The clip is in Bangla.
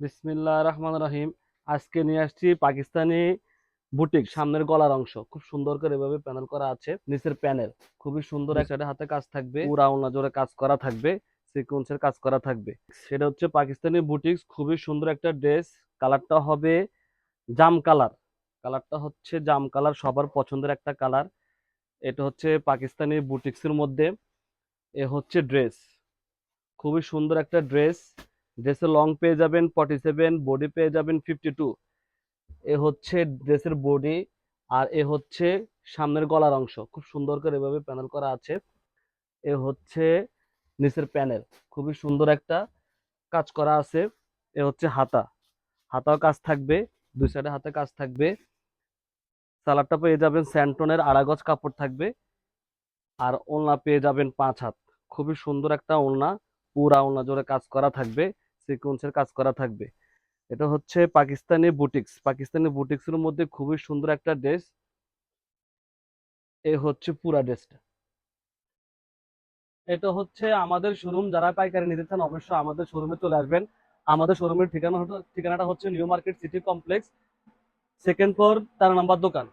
বিসমিল্লাহ রহমান রহিম। আজকে নিয়ে আসছি পাকিস্তানি বুটিক সামনের গলার অংশ। খুব সুন্দর করে এভাবে প্যানেল করা আছে নিচের প্যানেল খুবই সুন্দর একটা হাতে কাজ থাকবে পুরা ওনা জোরে কাজ করা থাকবে সিকোয়েন্সের কাজ করা থাকবে। সেটা হচ্ছে পাকিস্তানি বুটিক্স খুবই সুন্দর একটা ড্রেস কালারটা হবে জাম কালার কালারটা হচ্ছে জাম কালার সবার পছন্দের একটা কালার এটা হচ্ছে পাকিস্তানি বুটিক্সের মধ্যে। এ হচ্ছে ড্রেস খুবই সুন্দর একটা ড্রেস ড্রেসের লং পেয়ে যাবেন ফর্টি সেভেন বডি পেয়ে যাবেন ফিফটি টু এ হচ্ছে ড্রেসের বডি আর এ হচ্ছে সামনের গলার অংশ। খুব সুন্দর করে এভাবে প্যানেল করা আছে। এ হচ্ছে নিচের প্যানেল খুবই সুন্দর একটা কাজ করা আছে। এ হচ্ছে হাতা। হাতাও কাজ থাকবে, দুই সাইডে হাতে কাজ থাকবে। সালাডটা পেয়ে যাবেন স্যান্টনের আড়া গজ কাপড় থাকবে। আর ওলনা পেয়ে যাবেন পাঁচ হাত। খুবই সুন্দর একটা ওলনা পুরা ওলনা জোরে কাজ করা থাকবে। সিকোয়েন্সের কাজ করা থাকবে। এটা হচ্ছে পাকিস্তানি বুটিক্স। পাকিস্তানি বুটিক্সের মধ্যে খুবই সুন্দর একটা ড্রেস। এ হচ্ছে পুরা ড্রেসটা। এটা হচ্ছে আমাদের শোরুম যারা পাইকারি নিতে চান অবশ্যই আমাদের শোরুমে চলে আসবেন। আমাদের শোরুমের ঠিকানা ঠিকানাটা হচ্ছে new market city complex second floor তেরো নাম্বার দোকান।